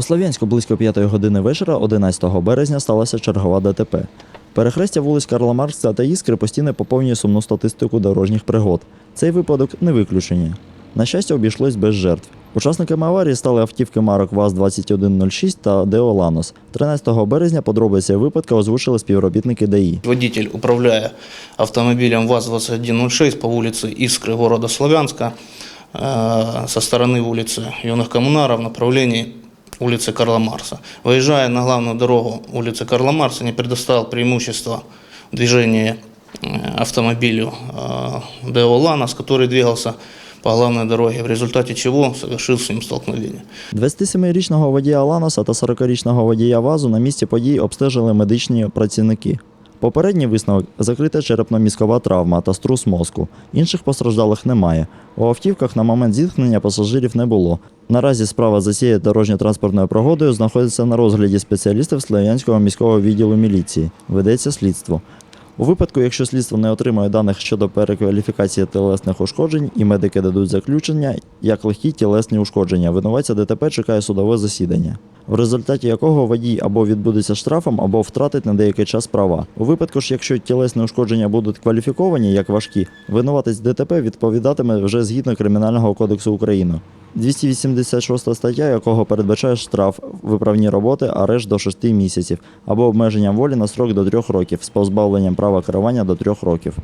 У Слов'янську близько 5 години вечора 11 березня сталося чергова ДТП. Перехрестя вулиць Карла Маркса та Іскри постійно поповнює сумну статистику дорожніх пригод. Цей випадок не виключення. На щастя, обійшлось без жертв. Учасниками аварії стали автівки марок ВАЗ-2106 та Део Ланос. 13 березня подробиці випадку озвучили співробітники ДАІ. Водитель, управляя автомобилем ВАЗ-2106 по улице Искры города Славянска э, со стороны улицы Юных Коммунаров в направлении улицы Карла Марса. Выезжая на главную дорогу улицы Карла Марса, не предоставил преимущество в движении э, автомобилю э, Део Ланос, который двигался по главной дороге, в результате чего совершил с ним столкновение. 27-річного водія Ланоса та 40-річного водія ВАЗу на місці подій обстежили медичні працівники. Попередній висновок закрита черепно-мізкова травма та струс мозку. Інших постраждалих немає. У автівках на момент зіткнення пасажирів не було. Наразі справа за цією дорожньо-транспортною пригодою знаходиться на розгляді спеціалістів Слов'янського міського відділу міліції. Ведеться слідство. У випадку, якщо слідство не отримає даних щодо перекваліфікації тілесних ушкоджень і медики дадуть заключення, як легкі тілесні ушкодження, винуватця ДТП чекає судове засідання, в результаті якого водій або відбудеться штрафом, або втратить на деякий час права. У випадку ж, якщо тілесні ушкодження будуть кваліфіковані як важкі, винуватець ДТП відповідатиме вже згідно Кримінального кодексу України. 286 стаття, якого передбачає штраф, виправні роботи, арешт до 6 місяців або обмеженням волі на строк до 3 років з позбавленням права керування до 3 років.